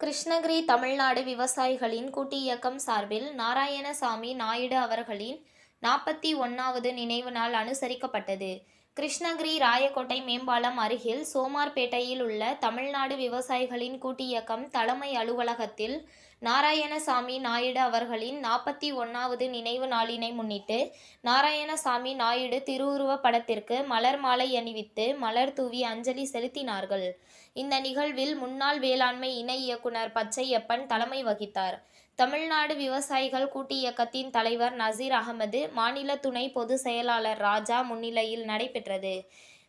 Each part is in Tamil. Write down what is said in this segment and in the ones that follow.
கிருஷ்ணகிரி தமிழ்நாடு விவசாயிகளின் கூட்டு இயக்கம் சார்பில் நாராயணசாமி நாயுடு அவர்களின் நாற்பத்தி ஒன்றாவது நினைவு நாள் அனுசரிக்கப்பட்டது. கிருஷ்ணகிரி ராயக்கோட்டை மேம்பாலம் அருகில் சோமார்பேட்டையில் உள்ள தமிழ்நாடு விவசாயிகளின் கூட்டியக்கம் தலைமை அலுவலகத்தில் நாராயணசாமி நாயுடு அவர்களின் நாற்பத்தி ஒன்றாவது நினைவு நாளினை முன்னிட்டு நாராயணசாமி நாயுடு திருவுருவ படத்திற்கு மலர் மாலை அணிவித்து மலர் தூவி அஞ்சலி செலுத்தினார்கள். இந்த நிகழ்வில் முன்னாள் வேளாண்மை இணை இயக்குனர் பச்சையப்பன் தலைமை வகித்தார். தமிழ்நாடு விவசாயிகள் கூட்டு இயக்கத்தின் தலைவர் நசீர் அகமது மாநில துணை பொதுச் செயலாளர் ராஜா முன்னிலையில் நடைபெற்றது.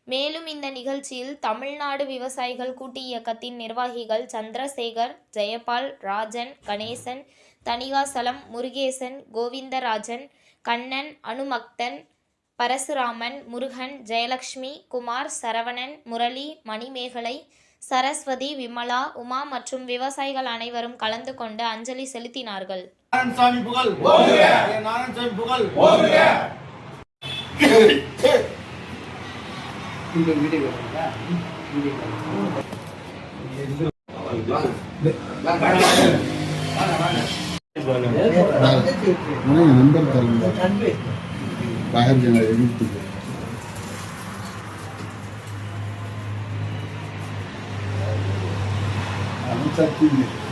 மேலும் இந்த நிகழ்ச்சியில் தமிழ்நாடு விவசாயிகள் கூட்டு இயக்கத்தின் நிர்வாகிகள் சந்திரசேகர் ஜெயபால் ராஜன் கணேசன் தணிகாசலம் முருகேசன் கோவிந்தராஜன் கண்ணன் அனுமக்தன் பரசுராமன் முருகன் ஜெயலக்ஷ்மி குமார் சரவணன் முரளி மணிமேகலை சரஸ்வதி விமலா உமா மற்றும் விவசாயிகள் அனைவரும் கலந்து கொண்டு அஞ்சலி செலுத்தினார்கள். நாராயணசாமி புகழ். ஐயா நாராயணசாமி புகழ். Thank you.